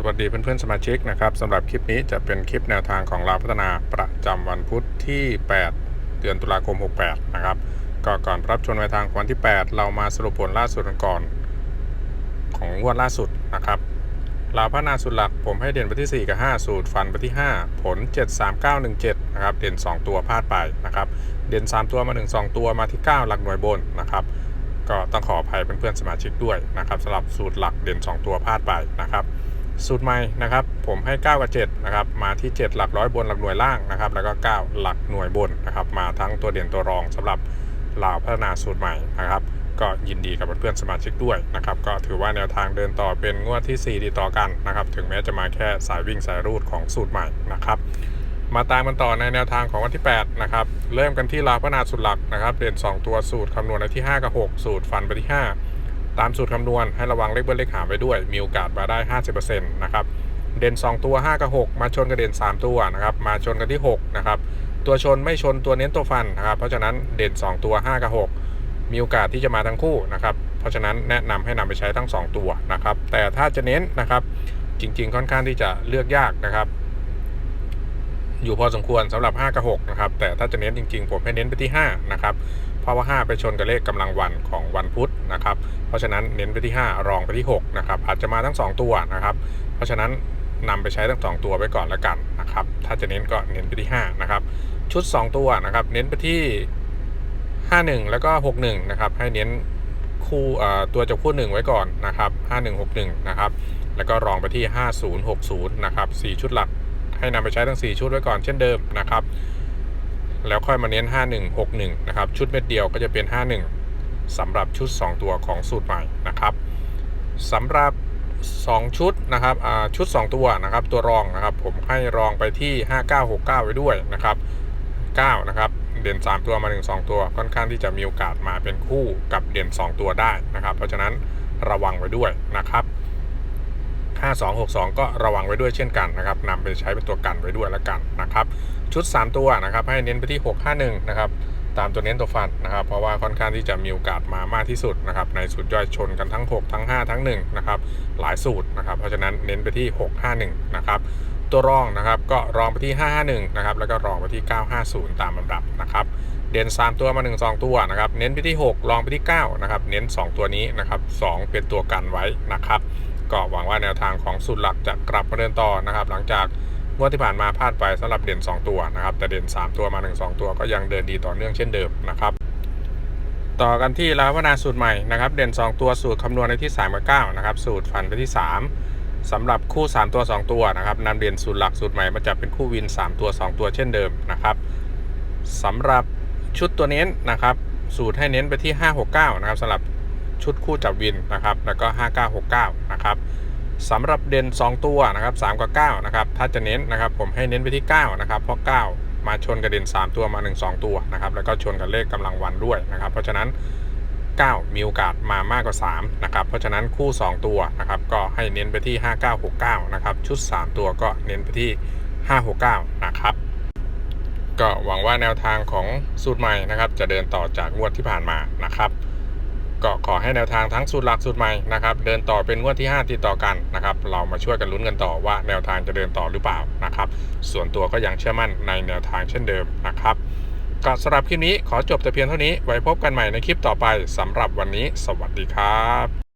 สวัสดีเพื่อนๆสมาชิกนะครับสำหรับคลิปนี้จะเป็นคลิปแนวทางของเราพัฒนาประจำวันพุธที่ 8 เดือนตุลาคม 68 นะครับก็ก่อนรับชมแนวทางของวันที่ 8 เรามาสรุปผลล่าสุดกันก่อน ของงวดล่าสุดนะครับเราพัฒนาสุดหลักผมให้เด่นไปที่ 4 กับ 5 สูตรฟันไปที่ 5 ผล 73917 นะครับเด่น 2 ตัวพลาดไปนะครับเด่น 3 ตัวมา 1 2 ตัวมาที่ 9 หลักหน่วยบนนะครับก็ต้องขออภัยเพื่อนๆสมาชิกด้วยนะครับสำหรับสูตรหลักเด่น 2 ตัวพลาดไปนะครับ สูตรใหม่นะครับ ผมให้ 9 กับ7นะครับมาที่ 7 หลักร้อยบนหลักหน่วยล่างนะครับ แล้วก็ 9 หลักหน่วยบนนะครับ มาทั้งตัวเด่นตัวรองสำหรับเหล่าพัฒนาสูตรใหม่นะครับ ก็ยินดีกับเพื่อนสมาชิกด้วยนะครับ ก็ถือว่าแนวทางเดินต่อเป็นงวดที่ 4 ติดต่อกันนะครับ ถึงแม้จะมาแค่สายวิ่งสายรูดของสูตรใหม่นะครับมาตามกันต่อในแนวทางของวันที่ 8 นะครับ เริ่มกันที่ลาวพัฒนาสูตรหลักนะครับเด่น2 ตัวสูตรคำนวณในที่ 5 กับ 6 สูตรฟันไปที่ 5 ตามสูตรคำนวณให้ระวังเลขเบิ้ลเลขหารไว้ด้วย มีโอกาสมาได้ 50%นะครับ เด่น 2 ตัว 5 กับ 6 มาชนกับเด่น 3 ตัวนะครับ มาชนกันที่ 6 นะครับ ตัวชนไม่ชนตัวเน้นตัวฟันนะครับ เพราะฉะนั้นเด่น 2 ตัว 5 กับ 6 มีโอกาสที่จะมาทั้งคู่นะครับ เพราะฉะนั้นแนะนำให้นำไปใช้ทั้ง 2 ตัวนะครับ แต่ถ้าจะเน้นนะครับ จริง ๆ ค่อนข้างที่จะเลือกยากนะครับ อยู่พอสมควรสำหรับ 5 กับ 6 นะครับ แต่ถ้าจะเน้นจริง ๆ ผมให้เน้นไปที่ 5 นะครับ ราะว่า 5 ไปชนกับเลขกำลังวันของวันพุธนะครับ เพราะฉะนั้นเน้นไปที่ 5 รองไปที่6นะครับอาจจะมาทั้ง 2 ตัวนะครับ เพราะฉะนั้นนำไปใช้ทั้ง 2 ตัวไว้ก่อนแล้วกันนะครับ ถ้าจะเน้นก็เน้นไปที่5นะครับ ชุด 2 ตัวนะครับ เน้นไปที่ 51 แล้วก็ 61นะครับ ให้เน้นคู่เอ่อตัวจับคู่ 1 ไว้ก่อนนะครับ5161นะครับ แล้วก็รองไปที่ 5060นะครับ4ชุดหลักให้นำไปใช้ทั้ง 4 ชุดไว้ก่อนเช่นเดิมนะครับ แล้วค่อยมาเน้น 5161 นะครับ ชุดเม็ดเดียวก็จะเป็น 51สำหรับชุด 2 ตัวของสูตรใหม่นะครับสำหรับ 2 ชุดนะครับชุด 2 ตัวนะครับ ตัวรองนะครับ ผมให้รองไปที่ 5969 ไว้ด้วยนะครับ 9 นะครับ เด่น 3 ตัวมา1 2ตัวค่อนข้างที่จะมีโอกาสมาเป็นคู่กับเด่น 2 ตัวได้นะครับ เพราะฉะนั้นระวังไว้ด้วยนะครับ 5262 ก็ระวังไว้ด้วยเช่นกันนะครับนำไปใช้เป็นตัวกันไว้ด้วยแล้วกันนะครับ ชุด 3 ตัวนะครับ ให้เน้นไปที่ 651 นะครับ ตามตัวเน้นตัวฟันนะครับ เพราะว่าค่อนข้างที่จะมีโอกาสมามากที่สุดนะครับ ในสูตรย่อยชนกันทั้ง 6 ทั้ง 5 ทั้ง 1 นะครับ หลายสูตรนะครับ เพราะฉะนั้นเน้นไปที่ 651 นะครับตัวรองนะครับก็รองไปที่ 551 นะครับ แล้วก็รองไปที่ 950 ตามลำดับนะครับ เด่น 3 ตัวมา 1 2 ตัวนะครับ เน้นไปที่ 6 รองไปที่ 9 นะครับ เน้น 2 ตัวนี้นะครับ 2 เป็นตัวกันไว้นะครับ ก็หวังว่าแนวทางของสูตรหลักจะกลับมาเดินต่อนะครับ หลังจากงวดที่ผ่านมาพลาดไปสำหรับเด่น 2 ตัวนะครับ แต่เด่น 3 ตัวมา 1 2 ตัวก็ยังเดินดีต่อเนื่องเช่นเดิมนะครับ ต่อกันที่ลาวพัฒนาสูตรใหม่นะครับ เด่น 2 ตัวสูตรคำนวณในที่3กับ9นะครับ สูตรฟันไปที่ 3สำหรับคู่ 3 ตัว 2 ตัวนะครับนำเด่นสูตรหลักสูตรใหม่มาจับเป็นคู่วิน 3 ตัว 2 ตัวเช่นเดิมนะครับสำหรับชุดตัวเน้นนะครับ สูตรให้เน้นไปที่ 569นะครับสำหรับ ชุดคู่จับวินนะครับ แล้วก็ 5969 นะครับสำหรับเด่น 2 ตัวนะครับ3กับ9นะครับ ถ้าจะเน้นนะครับ ผมให้เน้นไปที่ 9 นะครับ เพราะ 9 มาชนกับเด่น 3 ตัวมา 1 2 ตัวนะครับ แล้วก็ชนกับเลขกำลังวันด้วยนะครับ เพราะฉะนั้น 9 มีโอกาสมามากกว่า 3 นะครับ เพราะฉะนั้นคู่ 2 ตัวนะครับ ก็ให้เน้นไปที่ 5969 นะครับ ชุด 3 ตัวก็เน้นไปที่ 569 นะครับก็หวังว่าแนวทางของสูตรใหม่นะครับ จะเดินต่อจากงวดที่ผ่านมานะครับ ก็ขอให้แนวทางทั้งสูตรหลักสูตรใหม่นะครับเดินต่อเป็นงวดที่ 5 ติดต่อกันนะครับเรามาช่วยกันลุ้นกันต่อว่าแนวทางจะเดินต่อหรือเปล่านะครับส่วนตัวก็ยังเชื่อมั่นในแนวทางเช่นเดิมนะครับก็สำหรับคลิปนี้ขอจบแต่เพียงเท่านี้ไว้พบกันใหม่ในคลิปต่อไปสำหรับวันนี้ สวัสดีครับ